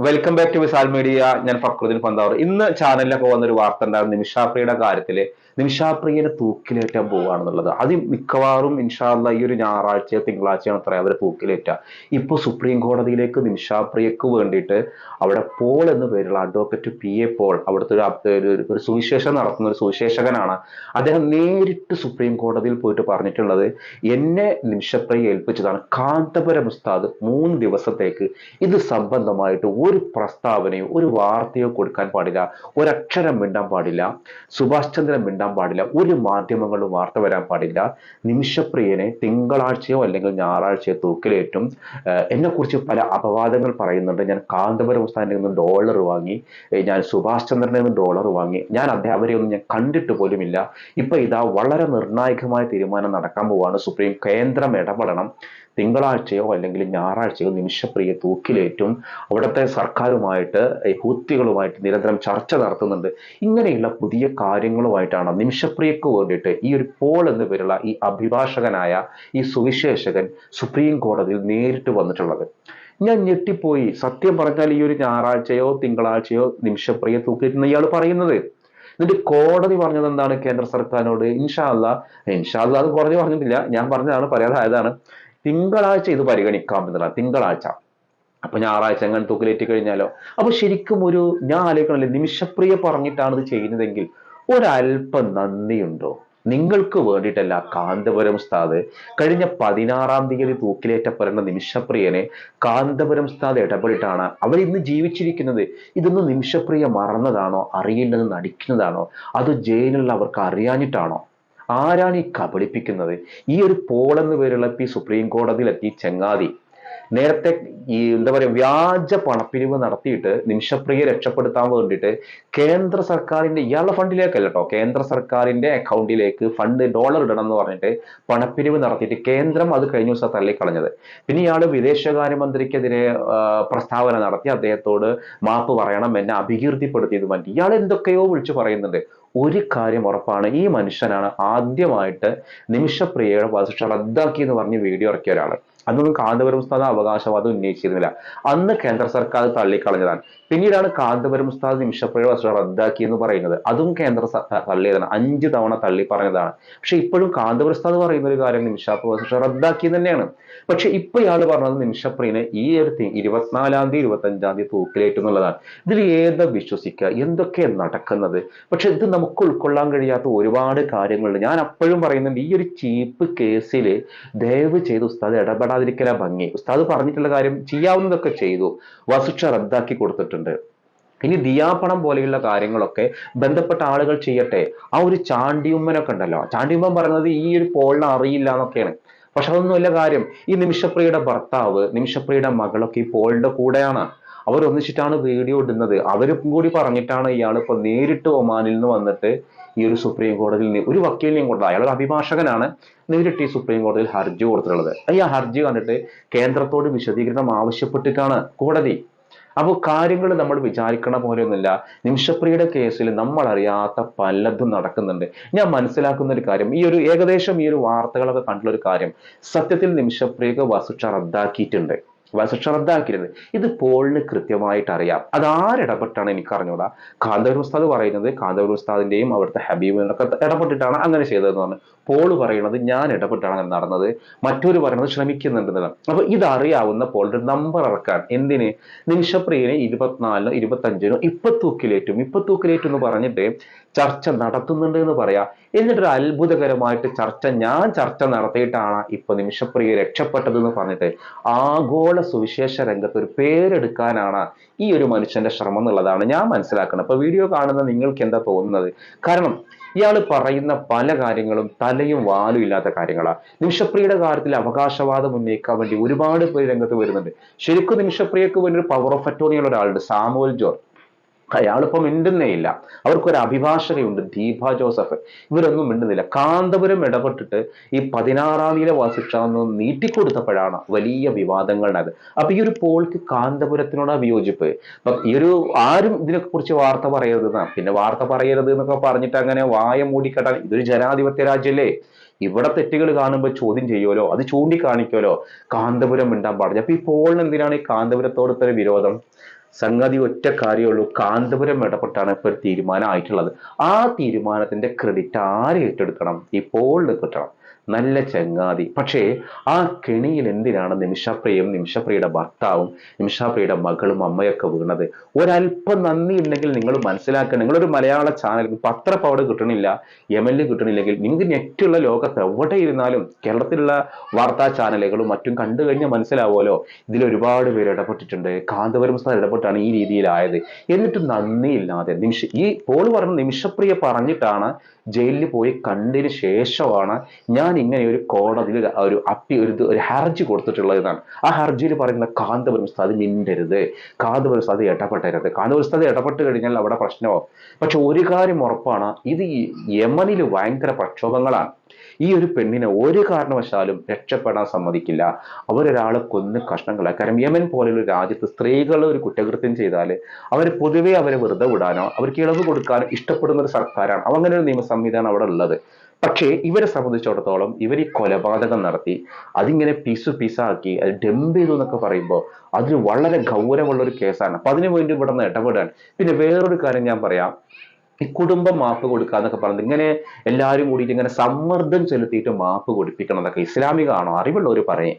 Welcome back to Visal media ഞാൻ ഫക്രുദ്ദീൻ പന്താവർ. ഇന്ന് ചാനലിലൊക്കെ വന്നൊരു വാർത്ത ഉണ്ടായിരുന്നു. നിമിഷാപ്രിയുടെ കാര്യത്തിൽ നിമിഷാപ്രിയനെ തൂക്കിലേറ്റാൻ പോവുകയാണെന്നുള്ളത് അത് മിക്കവാറും ഇൻഷാല്ല ഈ ഒരു ഞായറാഴ്ചയോ തിങ്കളാഴ്ചയാണ് അത്ര അവരെ തൂക്കിലേറ്റുക ഇപ്പൊ സുപ്രീം കോടതിയിലേക്ക് നിമിഷാപ്രിയക്ക് വേണ്ടിയിട്ട് അവിടെ പോൾ എന്ന പേരുള്ള അഡ്വക്കേറ്റ് പി എ പോൾ അവിടുത്തെ ഒരു- ഒരു സുവിശേഷം നടത്തുന്ന ഒരു സുവിശേഷകനാണ്. അദ്ദേഹം നേരിട്ട് സുപ്രീം കോടതിയിൽ പോയിട്ട് പറഞ്ഞിട്ടുള്ളത് എന്നെ നിമിഷപ്രിയ ഏൽപ്പിച്ചതാണ്. കാന്തപുരം ഉസ്താദ് മൂന്ന് ദിവസത്തേക്ക് ഇത് സംബന്ധമായിട്ട് ഒരു പ്രസ്താവനയോ ഒരു വാർത്തയോ കൊടുക്കാൻ പാടില്ല. ഒരക്ഷരം മിണ്ടാൻ പാടില്ല. സുഭാഷ് ചന്ദ്രൻ മിണ്ടാൻ പാടില്ല. ഒരു മാധ്യമങ്ങളും വാർത്ത വരാൻ പാടില്ല. നിമിഷപ്രിയനെ തിങ്കളാഴ്ചയോ അല്ലെങ്കിൽ ഞായറാഴ്ചയോ തൂക്കിലേറ്റും. എന്നെ കുറിച്ച് പല അപവാദങ്ങൾ പറയുന്നുണ്ട്. ഞാൻ കാന്തപുരം ഉസ്താദിന്റെ നിന്ന് ഡോളർ വാങ്ങി. ഞാൻ സുഭാഷ് ചന്ദ്രനിൽ നിന്ന് ഡോളർ വാങ്ങി. ഞാൻ ഒന്നും ഞാൻ കണ്ടിട്ട് പോലുമില്ല. ഇപ്പൊ ഇതാ വളരെ നിർണായകമായ തീരുമാനം നടക്കാൻ പോവാണ്. സുപ്രീം കേന്ദ്രം ഇടപെടണം. തിങ്കളാഴ്ചയോ അല്ലെങ്കിൽ ഞായറാഴ്ചയോ നിമിഷപ്രിയ തൂക്കിലേറ്റും. അവിടുത്തെ സർക്കാരുമായിട്ട് ഹൂത്തികളുമായിട്ട് നിരന്തരം ചർച്ച നടത്തുന്നുണ്ട്. ഇങ്ങനെയുള്ള പുതിയ കാര്യങ്ങളുമായിട്ടാണ് നിമിഷപ്രിയക്ക് വേണ്ടിയിട്ട് ഈ ഒരു പോൾ എന്ന് പേരുള്ള ഈ അഭിഭാഷകനായ ഈ സുവിശേഷകൻ സുപ്രീം കോടതിയിൽ നേരിട്ട് വന്നിട്ടുള്ളത്. ഞാൻ ഞെട്ടിപ്പോയി. സത്യം പറഞ്ഞാൽ ഈ ഒരു ഞായറാഴ്ചയോ തിങ്കളാഴ്ചയോ നിമിഷപ്രിയ തൂക്കിയിരുന്ന ഇയാൾ പറയുന്നത്. എന്നിട്ട് കോടതി പറഞ്ഞത് എന്താണ് കേന്ദ്ര സർക്കാരിനോട്? ഇൻഷാല്ല ഇൻഷാല്ല അത് കോടതി പറഞ്ഞിട്ടില്ല. ഞാൻ പറഞ്ഞതാണ് പറയാതായതാണ്. തിങ്കളാഴ്ച ഇത് പരിഗണിക്കാം എന്നുള്ളതാണ്. തിങ്കളാഴ്ച. അപ്പൊ ഞായറാഴ്ച അങ്ങനെ തൂക്കിലേറ്റി കഴിഞ്ഞാലോ? അപ്പൊ ശരിക്കും ഒരു ഞാൻ ആലോചിക്കണല്ലേ നിമിഷപ്രിയ പറഞ്ഞിട്ടാണ് ഇത് ചെയ്യുന്നതെങ്കിൽ ഒരല്പം നന്ദിയുണ്ടോ? നിങ്ങൾക്ക് വേണ്ടിയിട്ടല്ല കാന്തപുരം ഉസ്താദ് കഴിഞ്ഞ പതിനാറാം തീയതി തൂക്കിലേറ്റപ്പെടുന്ന നിമിഷപ്രിയനെ കാന്തപുരം ഉസ്താദ് ഇടപെട്ടിട്ടാണ് അവർ ഇന്ന് ജീവിച്ചിരിക്കുന്നത്. ഇതൊന്നും നിമിഷപ്രിയ മറന്നതാണോ? അറിയില്ലെന്ന് നടിക്കുന്നതാണോ? അത് ജയിലുള്ള അവർക്ക് അറിയാഞ്ഞിട്ടാണോ? ആരാണ് ഈ കബളിപ്പിക്കുന്നത്? ഈ ഒരു പോൾ പേരുള്ള പി സുപ്രീം കോടതിയിലെത്തി ചങ്ങാതി നേരത്തെ ഈ എന്താ പറയുക വ്യാജ പണപ്പിരിവ് നടത്തിയിട്ട് നിമിഷപ്രിയെ രക്ഷപ്പെടുത്താൻ വേണ്ടിയിട്ട് കേന്ദ്ര സർക്കാരിന്റെ ഇയാളുടെ ഫണ്ടിലേക്കല്ല കേട്ടോ കേന്ദ്ര സർക്കാരിന്റെ അക്കൗണ്ടിലേക്ക് ഫണ്ട് ഡോളർ ഇടണം എന്ന് പറഞ്ഞിട്ട് പണപ്പിരിവ് നടത്തിയിട്ട് കേന്ദ്രം അത് കഴിഞ്ഞ ദിവസം തള്ളിക്കളഞ്ഞത്. പിന്നെ ഇയാൾ വിദേശകാര്യമന്ത്രിക്കെതിരെ പ്രസ്താവന നടത്തി അദ്ദേഹത്തോട് മാപ്പ് പറയണം എന്നെ അഭികീർത്തിപ്പെടുത്തിയത് മതി ഇയാൾ എന്തൊക്കെയോ വിളിച്ചു പറയുന്നുണ്ട്. ഒരു കാര്യം ഉറപ്പാണ് ഈ മനുഷ്യനാണ് ആദ്യമായിട്ട് നിമിഷപ്രിയയുടെ വധശിക്ഷ റദ്ദാക്കി എന്ന് പറഞ്ഞ് വീഡിയോ ഇറക്കിയ ഒരാൾ അന്നൊന്നും കാന്തപുരം ഉസ്താദ് അവകാശവാദം ഉന്നയിച്ചിരുന്നില്ല. അന്ന് കേന്ദ്ര സർക്കാർ തള്ളിക്കളഞ്ഞതാണ്. പിന്നീടാണ് കാന്തപുരം ഉസ്താദ് നിമിഷപ്പുഴ വധശിക്ഷ റദ്ദാക്കി എന്ന് പറയുന്നത്. അതും കേന്ദ്ര തള്ളിയതാണ്. അഞ്ച് തവണ തള്ളി പറഞ്ഞതാണ് പക്ഷെ ഇപ്പോഴും കാന്തപുരം ഉസ്താദ് പറയുന്ന ഒരു കാര്യം നിമിഷപ്പുഴ റദ്ദാക്കി തന്നെയാണ്. പക്ഷെ ഇപ്പൊ ഇയാൾ പറഞ്ഞത് നിമിഷപ്രിയനെ ഈ ഒരു ഇരുപത്തിനാലാം തീയതി ഇരുപത്തി അഞ്ചാം തീയതി തൂക്കിലേറ്റും എന്നുള്ളതാണ് ഇതിൽ ഏതാ വിശ്വസിക്കുക എന്തൊക്കെ നടക്കുന്നത്? പക്ഷെ ഇത് നമുക്ക് ഉൾക്കൊള്ളാൻ കഴിയാത്ത ഒരുപാട് കാര്യങ്ങളുണ്ട്. ഞാൻ അപ്പോഴും പറയുന്നുണ്ട് ഈ ഒരു ചീപ്പ് കേസിൽ ദയവ് ചെയ്ത് ഉസ്താദ് ഇടപെടാതിരിക്കല ഭംഗി. ഉസ്താദ് പറഞ്ഞിട്ടുള്ള കാര്യം ചെയ്യാവുന്നതൊക്കെ ചെയ്തു. വസുക്ഷ റദ്ദാക്കി കൊടുത്തിട്ടുണ്ട്. ഇനി ദിയാപണം പോലെയുള്ള കാര്യങ്ങളൊക്കെ ബന്ധപ്പെട്ട ആളുകൾ ചെയ്യട്ടെ. ആ ഒരു ചാണ്ടിയുമ്മനൊക്കെ ഉണ്ടല്ലോ. ചാണ്ടിയുമ്മൻ പറയുന്നത് ഈ ഒരു പോളിനെ അറിയില്ല എന്നൊക്കെയാണ്. പക്ഷെ അതൊന്നുമല്ല കാര്യം. ഈ നിമിഷപ്രിയയുടെ ഭർത്താവ് നിമിഷപ്രിയയുടെ മകളൊക്കെ ഈ പോളിന്റെ കൂടെയാണ്. അവർ ഒന്നിച്ചിട്ടാണ് വീഡിയോ ഇടുന്നത്. അവരും കൂടി പറഞ്ഞിട്ടാണ് ഇയാൾ ഇപ്പൊ നേരിട്ട് ഒമാനിൽ നിന്ന് വന്നിട്ട് ഈ ഒരു സുപ്രീം കോടതിയിൽ ഒരു വക്കീലിനെയും കൊണ്ട് അയാൾ ഒരു അഭിഭാഷകനാണ് നേരിട്ട് ഈ സുപ്രീം കോടതിയിൽ ഹർജി കൊടുത്തിട്ടുള്ളത്. ഈ ഹർജി കണ്ടിട്ട് കേന്ദ്രത്തോട് വിശദീകരണം ആവശ്യപ്പെട്ടിട്ടാണ് കോടതി. അപ്പോൾ കാര്യങ്ങൾ നമ്മൾ വിചാരിക്കണ പോലെയൊന്നുമില്ല. നിമിഷപ്രിയുടെ കേസിൽ നമ്മൾ അറിയാത്ത പലതും നടക്കുന്നുണ്ട്. ഞാൻ മനസ്സിലാക്കുന്ന ഒരു കാര്യം ഈ ഒരു ഏകദേശം ഈ ഒരു വാർത്തകളൊക്കെ കണ്ടുള്ള ഒരു കാര്യം സത്യത്തിൽ നിമിഷപ്രിയക്ക് വസുക്ഷ റദ്ദാക്കിയിട്ടുണ്ട്. വസുക്ഷ റദ്ദാക്കിയിരുന്നത് ഇത് പോളിന് കൃത്യമായിട്ട് അറിയാം. അത് ആരിടപെട്ടാണ് എനിക്ക് അറിഞ്ഞൂടാ കാന്തവർ ഉസ്താദ് പറയുന്നത് കാന്തവർ ഉസ്താദിന്റെയും അവിടുത്തെ ഹബീബിനൊക്കെ ഇടപെട്ടിട്ടാണ് അങ്ങനെ ചെയ്തതെന്ന് പറഞ്ഞു. പോൾ പറയുന്നത് ഞാൻ ഇടപെട്ടാണ് അങ്ങനെ നടന്നത്. മറ്റൊരു പറയുന്നത് ശ്രമിക്കുന്നുണ്ടെന്നാണ് അപ്പൊ ഇതറിയാവുന്ന പോളിന്റെ നമ്പർ ഇറക്കാൻ എന്തിന്? നിമിഷപ്രിയനെ ഇരുപത്തിനാലിനോ ഇരുപത്തഞ്ചിനോ ഇപ്പൊ തൂക്കിലേറ്റും ഇപ്പൊ തൂക്കിലേറ്റും എന്ന് പറഞ്ഞിട്ട് ചർച്ച നടത്തുന്നുണ്ട് എന്ന് പറയാ. എന്നിട്ടൊരു അത്ഭുതകരമായിട്ട് ചർച്ച ഞാൻ ചർച്ച നടത്തിയിട്ടാണ് ഇപ്പൊ നിമിഷപ്രിയ രക്ഷപ്പെട്ടതെന്ന് പറഞ്ഞിട്ട് ആഗോള സുവിശേഷ രംഗത്ത് ഒരു പേരെടുക്കാനാണ് ഈ ഒരു മനുഷ്യന്റെ ശ്രമം എന്നുള്ളതാണ് ഞാൻ മനസ്സിലാക്കുന്നത്. അപ്പൊ വീഡിയോ കാണുന്ന നിങ്ങൾക്ക് എന്താ തോന്നുന്നത്? കാരണം ഇയാൾ പറയുന്ന പല കാര്യങ്ങളും തലയും വാലും ഇല്ലാത്ത കാര്യങ്ങളാണ് നിമിഷപ്രിയയുടെ കാര്യത്തിൽ അവകാശവാദം ഉന്നയിക്കാൻ വേണ്ടി ഒരുപാട് പേര് രംഗത്ത് വരുന്നുണ്ട്. ശരിക്കും നിമിഷപ്രിയക്ക് വേണ്ടി ഒരു പവർ ഓഫ് അറ്റോർണിയുള്ള ഒരാളുണ്ട് സാമുവൽ ജോർജ്. അയാളിപ്പം മിണ്ടുന്നേ ഇല്ല. അവർക്കൊരു അഭിഭാഷകയുണ്ട് ദീപ ജോസഫ്. ഇവരൊന്നും മിണ്ടുന്നില്ല. കാന്തപുരം ഇടപെട്ടിട്ട് ഈ പതിനാറാം തീയതി വസിക്ഷ ഒന്ന് നീട്ടിക്കൊടുത്തപ്പോഴാണ് വലിയ വിവാദങ്ങൾ അത് അപ്പൊ ഈ ഒരു പോൾക്ക് കാന്തപുരത്തിനോട് വിയോജിപ്പ്? ഈ ഒരു ആരും ഇതിനെ കുറിച്ച് വാർത്ത പറയരുത് പിന്നെ വാർത്ത പറയരുത് എന്നൊക്കെ പറഞ്ഞിട്ട് അങ്ങനെ വായ മൂടിക്കെട്ടാൻ ഇതൊരു ജനാധിപത്യ രാജ്യല്ലേ? ഇവിടെ തെറ്റുകൾ കാണുമ്പോൾ ചോദ്യം ചെയ്യുമല്ലോ അത് ചൂണ്ടിക്കാണിക്കുമല്ലോ കാന്തപുരം മിണ്ടാൻ പാടില്ല. അപ്പൊ ഈ പോളിന് എന്തിനാണ് ഈ കാന്തപുരത്തോട് ഇത്ര വിരോധം? സംഗതി ഒറ്റ കാര്യമുള്ളൂ കാന്തപുരം ഇടപെട്ടാണ് ഇപ്പോൾ ഒരു തീരുമാനം ആയിട്ടുള്ളത് ആ തീരുമാനത്തിന്റെ ക്രെഡിറ്റ് ആര് ഏറ്റെടുക്കണം? ഇപ്പോൾ കിട്ടണം. നല്ല ചങ്ങാതി. പക്ഷേ ആ കെണിയിൽ എന്തിനാണ് നിമിഷപ്രിയയും നിമിഷപ്രിയയുടെ ഭർത്താവും നിമിഷപ്രിയയുടെ മകളും അമ്മയൊക്കെ വീണത്? ഒരല്പം നന്ദി ഉണ്ടെങ്കിൽ നിങ്ങൾ മനസ്സിലാക്കുക. നിങ്ങളൊരു മലയാള ചാനൽ പത്രപ്പവിടെ കിട്ടണില്ല എം എൽ എ കിട്ടണില്ലെങ്കിൽ നിങ്ങൾക്ക് നെറ്റുള്ള ലോകത്ത് എവിടെ ഇരുന്നാലും കേരളത്തിലുള്ള വാർത്താ ചാനലുകളും മറ്റും കണ്ടു കഴിഞ്ഞാൽ മനസ്സിലാവുമല്ലോ. ഇതിൽ ഒരുപാട് പേര് ഇടപെട്ടിട്ടുണ്ട്. കാന്തപുരം സാർ ഇടപെട്ടാണ് ഈ രീതിയിലായത്. എന്നിട്ട് നന്ദിയില്ലാതെ നിമിഷ ഈ പോൾ പറഞ്ഞ നിമിഷപ്രിയ പറഞ്ഞിട്ടാണ് ജയിലിൽ പോയി കണ്ടതിന് ശേഷമാണ് ഞാൻ ഇങ്ങനെ ഒരു കോടതിയിൽ ഒരു- അപ്പി ഒരു ഒരു ഹർജി കൊടുത്തിട്ടുള്ളതാണ് ആ ഹർജിയിൽ പറയുന്ന കാന്തപുരം ഉസ്താദ് മിണ്ടരുത്. കാന്തപുരം ഉസ്താദ് ഇടപെട്ടരുത്. കാന്തപുരം ഉസ്താദ് ഇടപെട്ട് കഴിഞ്ഞാൽ അവിടെ പ്രശ്നമാവും. പക്ഷെ ഒരു കാര്യം ഉറപ്പാണ്. ഇത് യമനിൽ ഭയങ്കര പ്രക്ഷോഭങ്ങളാണ്. ഈ ഒരു പെണ്ണിനെ ഒരു കാരണവശാലും രക്ഷപ്പെടാൻ സമ്മതിക്കില്ല. അവരൊരാളെ കൊന്ന് കഷ്ണങ്ങളാണ് കാരണം യമൻ പോലെയുള്ള രാജ്യത്ത് സ്ത്രീകൾ ഒരു കുറ്റകൃത്യം ചെയ്താൽ അവർ പൊതുവെ അവരെ വെറുതെ വിടാനോ അവർക്ക് ഇളവ് കൊടുക്കാനോ ഇഷ്ടപ്പെടുന്ന ഒരു സർക്കാരാണ്. അങ്ങനെ ഒരു നിയമ സംവിധാനം അവിടെ ഉള്ളത്. പക്ഷേ ഇവരെ സംബന്ധിച്ചിടത്തോളം ഇവർ ഈ കൊലപാതകം നടത്തി അതിങ്ങനെ പീസ് പീസാക്കി അത് ഡംപ് ചെയ്തു എന്നൊക്കെ പറയുമ്പോൾ അതിന് വളരെ ഗൗരവമുള്ള ഒരു കേസാണ്. അപ്പൊ അതിനു വേണ്ടി ഇവിടെ നിന്ന് ഇടപെടാൻ. പിന്നെ വേറൊരു കാര്യം ഞാൻ പറയാം. ഈ കുടുംബം മാപ്പ് കൊടുക്കുക എന്നൊക്കെ പറഞ്ഞത് ഇങ്ങനെ എല്ലാവരും കൂടിയിട്ട് ഇങ്ങനെ സമ്മർദ്ദം ചെലുത്തിയിട്ട് മാപ്പ് കൊടുപ്പിക്കണം എന്നൊക്കെ ഇസ്ലാമികമാണോ അറിവുള്ളവർ പറയേ.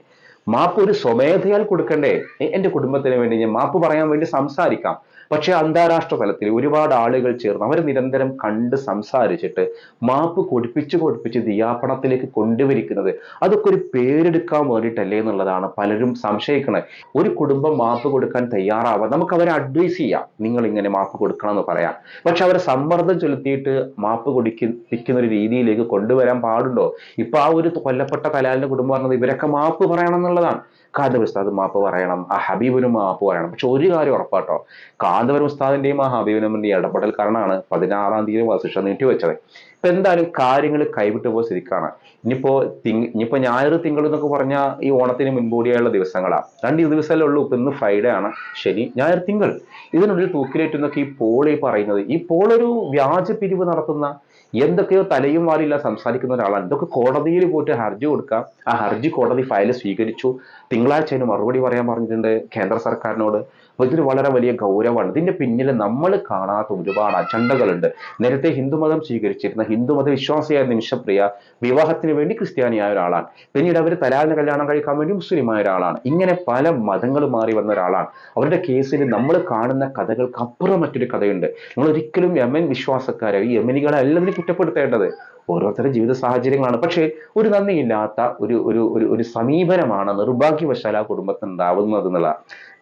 മാപ്പ് ഒരു സ്വമേധയാൽ കൊടുക്കണ്ടേ? എന്റെ കുടുംബത്തിന് വേണ്ടി ഞാൻ മാപ്പ് പറയാൻ വേണ്ടി സംസാരിക്കാം. പക്ഷേ അന്താരാഷ്ട്ര തലത്തിൽ ഒരുപാട് ആളുകൾ ചേർന്ന് അവർ നിരന്തരം കണ്ട് സംസാരിച്ചിട്ട് മാപ്പ് കൊടുപ്പിച്ച് കൊടുപ്പിച്ച് ദിയാപണത്തിലേക്ക് കൊണ്ടുവരിക്കുന്നത് അതൊക്കെ ഒരു പേരെടുക്കാൻ വേണ്ടിയിട്ടല്ലേ എന്നുള്ളതാണ് പലരും സംശയിക്കുന്നത് ഒരു കുടുംബം മാപ്പ് കൊടുക്കാൻ തയ്യാറാവാം നമുക്ക് അവരെ അഡ്വൈസ് ചെയ്യാം. നിങ്ങൾ ഇങ്ങനെ മാപ്പ് കൊടുക്കണം എന്ന് പറയാം പക്ഷെ അവരെ സമ്മർദ്ദം ചെലുത്തിയിട്ട് മാപ്പ് കൊടുക്കുന്ന ഒരു രീതിയിലേക്ക് കൊണ്ടുവരാൻ പാടുണ്ടോ? ഇപ്പൊ ആ ഒരു കൊല്ലപ്പെട്ട കലാലിന്റെ കുടുംബം പറഞ്ഞത് ഇവരൊക്കെ മാപ്പ് പറയണം എന്നുള്ളതാണ് കാന്തപുരം ഉസ്താദ് മാപ്പ് പറയണം ആ ഹബീബിനും മാപ്പ് പറയണം. പക്ഷെ ഒരു കാര്യം ഉറപ്പാട്ടോ കാന്തപുരം ഉസ്താദിന്റെയും ആ ഹബീബിനുമിന്റെയും ഇടപെടൽ കാരണമാണ് പതിനാറാം തീയതി നീട്ടി നീട്ടിവെച്ചത് ഇപ്പൊ എന്തായാലും കാര്യങ്ങൾ കൈവിട്ടു പോയ സ്ഥിതിക്കാണ്. ഇനിയിപ്പോ തിങ് ഇനിയിപ്പോ ഞായർ തിങ്കൾ എന്നൊക്കെ പറഞ്ഞ ഈ ഓണത്തിന് മുൻകൂടിയായുള്ള ദിവസങ്ങളാണ് രണ്ട് ദിവസമല്ലേ ഉള്ളൂ ഇപ്പൊ ഇന്ന് ഫ്രൈഡേ ആണ് ശനി ഞായർ തിങ്കൾ. ഇതിനുള്ളിൽ തൂക്കിലേറ്റുന്നൊക്കെ ഈ പോൾ ഈ പറയുന്നത്. ഈ പോൾ ഒരു വ്യാജ പിരിവ് നടത്തുന്ന എന്തൊക്കെയോ തലയും വാലില്ല സംസാരിക്കുന്ന ഒരാളാണ്. ഇതൊക്കെ കോടതിയിൽ പോയിട്ട് ഹർജി കൊടുക്കാം ആ ഹർജി കോടതി ഫയൽ സ്വീകരിച്ചു. തിങ്കളാഴ്ച അതിന് മറുപടി പറയാൻ പറഞ്ഞിട്ടുണ്ട് കേന്ദ്ര സർക്കാരിനോട്. അപ്പൊ ഇതൊരു വളരെ വലിയ ഗൗരവമാണ്. ഇതിന്റെ പിന്നിൽ നമ്മൾ കാണാത്ത ഒരുപാട് അജണ്ടകളുണ്ട്. നേരത്തെ ഹിന്ദുമതം സ്വീകരിച്ചിരുന്ന ഹിന്ദുമത വിശ്വാസിയായ നിമിഷപ്രിയ വിവാഹത്തിന് വേണ്ടി ക്രിസ്ത്യാനിയായ ഒരാളാണ്. പിന്നീട് അവർ തലാലിന് കല്യാണം കഴിക്കാൻ വേണ്ടി മുസ്ലിമായ ഒരാളാണ്. ഇങ്ങനെ പല മതങ്ങൾ മാറി വന്ന ഒരാളാണ്. അവരുടെ കേസിൽ നമ്മൾ കാണുന്ന കഥകൾക്ക് അപ്പുറം മറ്റൊരു കഥയുണ്ട്. നമ്മൾ ഒരിക്കലും യമൻ വിശ്വാസക്കാരെ ഈ യമനികളെ അല്ല ഇതിന് കുറ്റപ്പെടുത്തേണ്ടത്. ഓരോരുത്തരുടെ ജീവിത സാഹചര്യങ്ങളാണ്. പക്ഷേ ഒരു നന്ദിയില്ലാത്ത ഒരു ഒരു ഒരു സമീപനമാണ് നിർഭാഗ്യവശാൽ ആ കുടുംബത്തിന് ഉണ്ടാവുന്നത്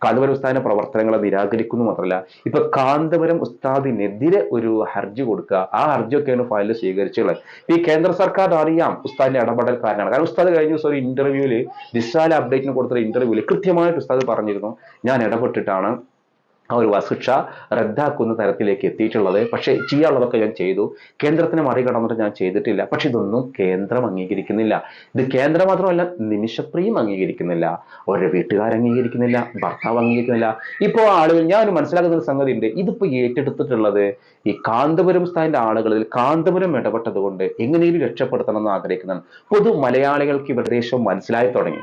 കാന്തപുരം ഉസ്താദിന്റെ പ്രവർത്തനങ്ങളെ നിരാകരിക്കുന്നു മാത്രമല്ല ഇപ്പൊ കാന്തപുരം ഉസ്താദിനെതിരെ ഒരു ഹർജി കൊടുക്കുക ആ ഹർജിയൊക്കെയാണ് ഫയലിൽ സ്വീകരിച്ചുള്ളത് ഈ കേന്ദ്ര സർക്കാർ അറിയാം ഉസ്താദിന്റെ ഇടപെടൽ കാരണമാണ് കാരണം ഉസ്താദ് കഴിഞ്ഞ ദിവസം ഒരു ഇന്റർവ്യൂവിൽ ദിശാല അപ്ഡേറ്റിന് കൊടുത്ത ഇന്റർവ്യൂവിൽ കൃത്യമായിട്ട് ഉസ്താദ് പറഞ്ഞിരുന്നു ഞാൻ ഇടപെട്ടിട്ടാണ് ആ ഒരു വസുക്ഷ റദ്ദാക്കുന്ന തരത്തിലേക്ക് എത്തിയിട്ടുള്ളത്. പക്ഷേ ചെയ്യാനുള്ളതൊക്കെ ഞാൻ ചെയ്തു. കേന്ദ്രത്തിന് മറികടന്നിട്ട് ഞാൻ ചെയ്തിട്ടില്ല. പക്ഷെ ഇതൊന്നും കേന്ദ്രം അംഗീകരിക്കുന്നില്ല. ഇത് കേന്ദ്രം മാത്രമല്ല നിമിഷപ്രിയും അംഗീകരിക്കുന്നില്ല. അവരുടെ വീട്ടുകാർ അംഗീകരിക്കുന്നില്ല. ഭർത്താവ് അംഗീകരിക്കുന്നില്ല. ഇപ്പോൾ ആളുകൾ ഞാൻ മനസ്സിലാക്കുന്ന ഒരു സംഗതി ഉണ്ട്. ഇതിപ്പോൾ ഏറ്റെടുത്തിട്ടുള്ളത് ഈ കാന്തപുരം സ്ഥാനിന്റെ ആളുകളിൽ കാന്തപുരം ഇടപെട്ടത് കൊണ്ട് എങ്ങനെയും രക്ഷപ്പെടുത്തണം എന്ന് ആഗ്രഹിക്കുന്നതാണ്. പൊതു മലയാളികൾക്ക് ഇവരുടെ ദേശം മനസ്സിലായി തുടങ്ങി.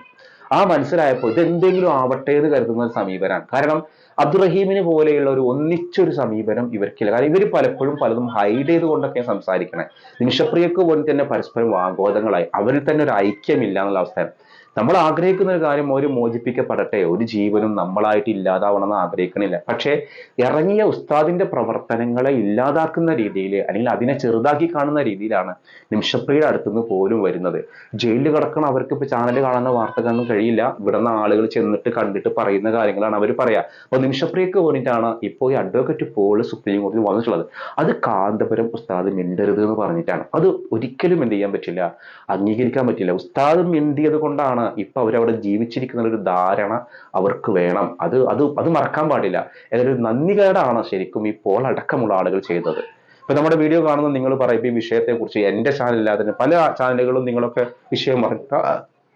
ആ മനസ്സിലായപ്പോൾ ഇത് എന്തെങ്കിലും ആവട്ടെ എന്ന് കരുതുന്ന ഒരു സമീപനാണ്. കാരണം അബ്ദുറഹീമിനെ പോലെയുള്ള ഒരു ഒന്നിച്ചൊരു സമീപനം ഇവർക്കില്ല. കാരണം ഇവർ പലപ്പോഴും പലതും ഹൈഡ് ചെയ്തുകൊണ്ടൊക്കെ സംസാരിക്കണേ. നിമിഷപ്രിയക്ക് പോലും തന്നെ പരസ്പരം വാഗ്വാദങ്ങളായി. അവരിൽ തന്നെ ഒരു ഐക്യമില്ല എന്നുള്ള അവസ്ഥയാണ്. നമ്മൾ ആഗ്രഹിക്കുന്ന ഒരു കാര്യം ഒരു മോചിപ്പിക്കപ്പെടട്ടെ ഒരു ജീവനും നമ്മളായിട്ട് ഇല്ലാതാവണം എന്ന് ആഗ്രഹിക്കണില്ല. പക്ഷേ ഇറങ്ങിയ ഉസ്താദിന്റെ പ്രവർത്തനങ്ങളെ ഇല്ലാതാക്കുന്ന രീതിയിൽ അല്ലെങ്കിൽ അതിനെ ചെറുതാക്കി കാണുന്ന രീതിയിലാണ് നിമിഷപ്രിയുടെ അടുത്തുനിന്ന് പോലും വരുന്നത്. ജയിലിൽ കിടക്കണം അവർക്ക് ഇപ്പൊ ചാനൽ കാണുന്ന വാർത്ത കാണാൻ കഴിയില്ല. ഇവിടുന്ന് ആളുകൾ ചെന്നിട്ട് കണ്ടിട്ട് പറയുന്ന കാര്യങ്ങളാണ് അവർ പറയാ. അപ്പൊ നിമിഷപ്രിയക്ക് വേണ്ടിയിട്ടാണ് ഇപ്പോൾ ഈ അഡ്വക്കേറ്റ് പോൾ സുപ്രീം കോടതി വന്നിട്ടുള്ളത്. അത് കാന്തപുരം ഉസ്താദ് മിണ്ടരുത് എന്ന് പറഞ്ഞിട്ടാണ്. അത് ഒരിക്കലും എന്ത് ചെയ്യാൻ പറ്റില്ല അംഗീകരിക്കാൻ പറ്റില്ല. ഉസ്താദ് മിണ്ടിയത് കൊണ്ടാണ് ഇപ്പൊ അവരവിടെ ജീവിച്ചിരിക്കുന്ന ഒരു ധാരണ അവർക്ക് വേണം. അത് അത് അത് മറക്കാൻ പാടില്ല. ഏതൊരു നന്ദികേടാണ് ശരിക്കും ഈ പോൾ അടക്കമുള്ള ആളുകൾ ചെയ്തത്. ഇപ്പൊ നമ്മുടെ വീഡിയോ കാണുന്ന നിങ്ങൾ പറയും ഈ വിഷയത്തെ കുറിച്ച് എന്റെ ചാനലില്ലാതെ പല ചാനലുകളും നിങ്ങളൊക്കെ വിഷയം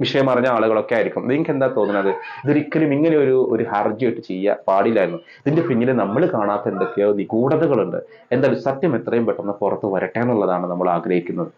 വിഷയം അറിഞ്ഞ ആളുകളൊക്കെ ആയിരിക്കും. നിങ്ങൾക്ക് എന്താ തോന്നുന്നത്? ഇതൊരിക്കലും ഇങ്ങനെ ഒരു ഒരു ഹർജിയായിട്ട് ചെയ്യാൻ പാടില്ലായിരുന്നു. ഇതിന്റെ പിന്നിൽ നമ്മൾ കാണാത്ത എന്തൊക്കെയോ നിഗൂഢതകളുണ്ട്. എന്തായാലും സത്യം എത്രയും പെട്ടെന്ന് പുറത്ത് വരട്ടെ എന്നുള്ളതാണ് നമ്മൾ ആഗ്രഹിക്കുന്നത്.